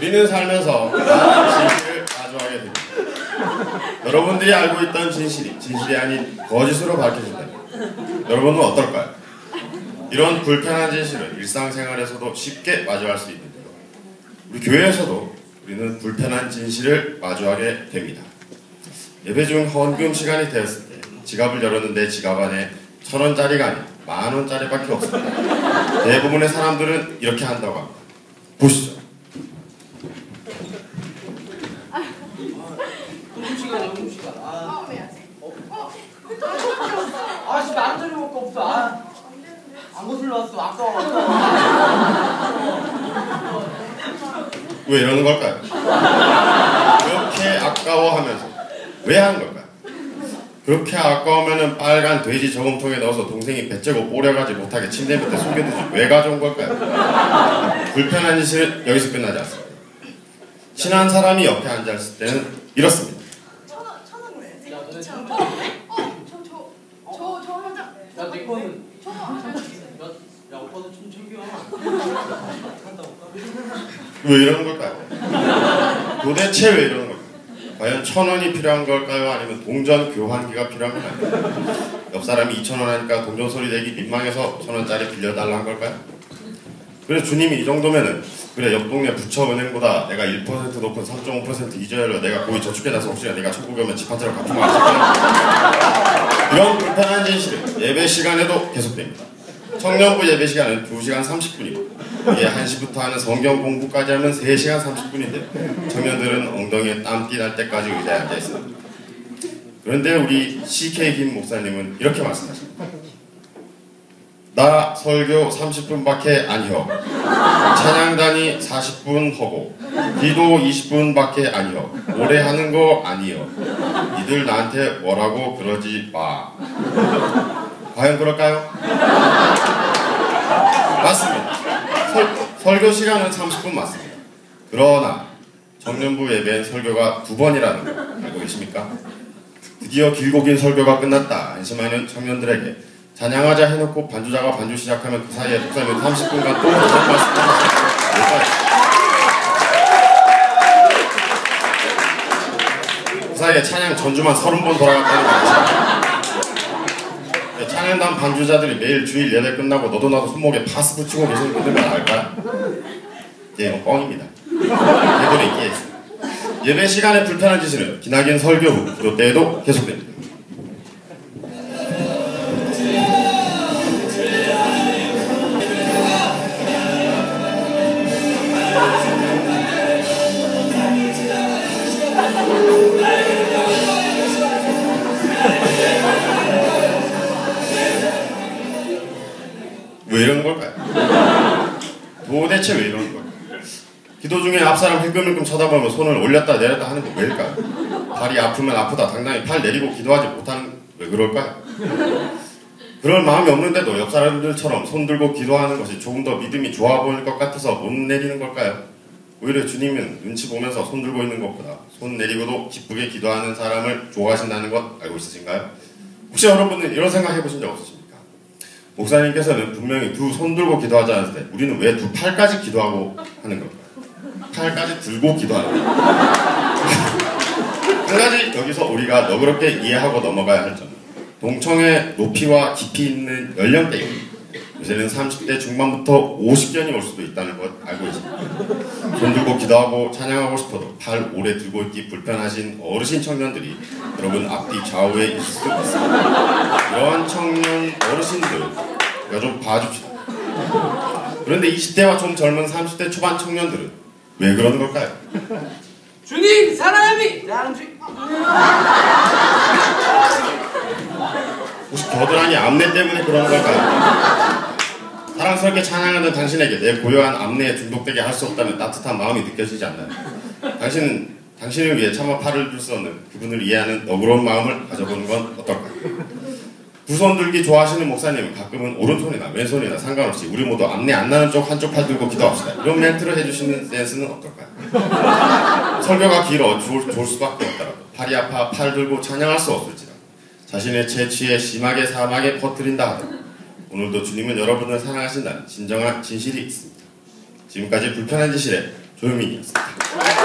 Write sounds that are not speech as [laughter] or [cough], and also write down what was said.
우리는 살면서 진실을 마주하게 됩니다. 여러분들이 알고 있던 진실이 진실이 아닌 거짓으로 밝혀진다면 여러분은 어떨까요? 이런 불편한 진실을 일상생활에서도 쉽게 마주할 수 있는데요. 우리 교회에서도 우리는 불편한 진실을 마주하게 됩니다. 예배 중 헌금 시간이 되었을 때 지갑을 열었는데 지갑 안에 천 원짜리가 아닌 만 원짜리밖에 없습니다. 대부분의 사람들은 이렇게 한다고 합니다. 보시죠. 음식이야 음식이야 아, 아 지금 만원짜리 먹고 없어 아, 안 거슬러 왔어 아까워 왜 이러는 걸까요? 그렇게 아까워하면서 왜 하는 걸까요? 그렇게 아까우면은 빨간 돼지 저금통에 넣어서 동생이 배째고 오려가지 못하게 침대 밑에 숨겨두지 왜 가져온 걸까요? 불편한 짓은 여기서 끝나지 않습니다. 친한 사람이 옆에 앉아있을 때는 이렇습니다. 천원 천원 왜? 야 너네 천 천 원. 어저저저저 하자. 야내 거는 천원 하자. 야 오빠도 좀 챙겨 한다 올까? 왜 이러는 걸까요? 도대체 왜 이러는 걸까요? 과연 천 원이 필요한 걸까요? 아니면 동전 교환기가 필요한 걸까요? 옆 사람이 이천 원 하니까 동전 소리 내기 민망해서 천 원짜리 빌려달라는 걸까요? 그래서 주님이 이 정도면은 그래 옆 동네 부처은행보다 내가 1% 높은 3.5% 이자율로 내가 거기 저축해놔서 혹시나 내가 천국에 오면 집 한 채로 갚은 거 아실까요? 이런 불편한 진실은 예배 시간에도 계속됩니다. 청년부 예배 시간은 2시간 30분이고 이게 1시부터 하는 성경 공부까지 하면 3시간 30분인데 청년들은 엉덩이에 땀띠 날 때까지 의자에 앉아 있습니다. 그런데 우리 CK 김 목사님은 이렇게 말씀하십니다. 나 설교 30분밖에 아니요. 찬양단이 40분 하고 기도 20분밖에 아니요. 오래 하는 거 아니요. 니들 나한테 뭐라고 그러지 마. 과연 그럴까요? 맞습니다. 설, 설교 시간은 30분 맞습니다. 그러나 청년부 예배엔 설교가 두 번이라는 거 알고 계십니까? 드디어 길고 긴 설교가 끝났다 안심하는 청년들에게 찬양하자 해놓고 반주자가 반주 시작하면 그 사이에 목사님은 30분간 또 하실까요? 그 사이에 찬양 전주만 30번 돌아갔다는 거 아니죠? 네, 찬양단 반주자들이 매일 주일 예배 끝나고 너도 나도 손목에 파스 붙이고 계시는 분들만 알까요? 예, 이건 뻥입니다. 있기에 있습니다. 예배 시간에 불편한 짓은 기나긴 설교 후 기도 때에도 계속됩니다. 대체 왜 이러는 걸까요? 기도 중에 앞사람 힐끔힐끔 쳐다보면 손을 올렸다 내렸다 하는 거 왜일까요? 발이 아프면 아프다 당당히 팔 내리고 기도하지 못하는 왜 그럴까요? 그럴 마음이 없는데도 옆 사람들처럼 손 들고 기도하는 것이 조금 더 믿음이 좋아 보일 것 같아서 못 내리는 걸까요? 오히려 주님은 눈치 보면서 손 들고 있는 것보다 손 내리고도 기쁘게 기도하는 사람을 좋아하신다는 것 알고 있으신가요? 혹시 여러분은 이런 생각 해보신 적 없으십니까? 목사님께서는 분명히 두 손 들고 기도하지 않을 때 우리는 왜 두 팔까지 기도하고 하는 걸까요? 팔까지 들고 기도하는 거예요. 한 가지 여기서 우리가 너그럽게 이해하고 넘어가야 할 점. 동청의 높이와 깊이 있는 연령대입니다. 요새는 30대 중반부터 50견이 올 수도 있다는 것 알고 있습니다. 손 들고 기도하고 찬양하고 싶어도 팔 오래 들고 있기 불편하신 어르신 청년들이 여러분 앞뒤 좌우에 있을 수 있습니다. 이러한 청년 어르신들 좀 봐줍시다. 그런데 20대와 좀 젊은 30대 초반 청년들은 왜 그러는 걸까요? 주님 사랑합니 양주 혹시 겨드랑이 암내 때문에 그러는 걸까요? 사랑스럽게 찬양하는 당신에게 내 고요한 암내에 중독되게 할 수 없다는 따뜻한 마음이 느껴지지 않나요? 당신은 당신을 위해 차마 팔을 들수 없는 그분을 이해하는 너그러운 마음을 가져보는 건 어떨까요? 두손 들기 좋아하시는 목사님은 가끔은 오른손이나 왼손이나 상관없이 우리 모두 앞니 안 나는 쪽 한쪽 팔 들고 기도합시다. 이런 멘트를 해주시는 센스는 어떨까요? [laughs] 설교가 길어 좋을, 좋을 수밖에 없더라도 팔이 아파 팔 들고 찬양할 수 없을지라 자신의 채취에 심하게 사막에 퍼뜨린다 하더라도 오늘도 주님은 여러분을 사랑하신다는 진정한 진실이 있습니다. 지금까지 불편한 지실의 조유민이었습니다.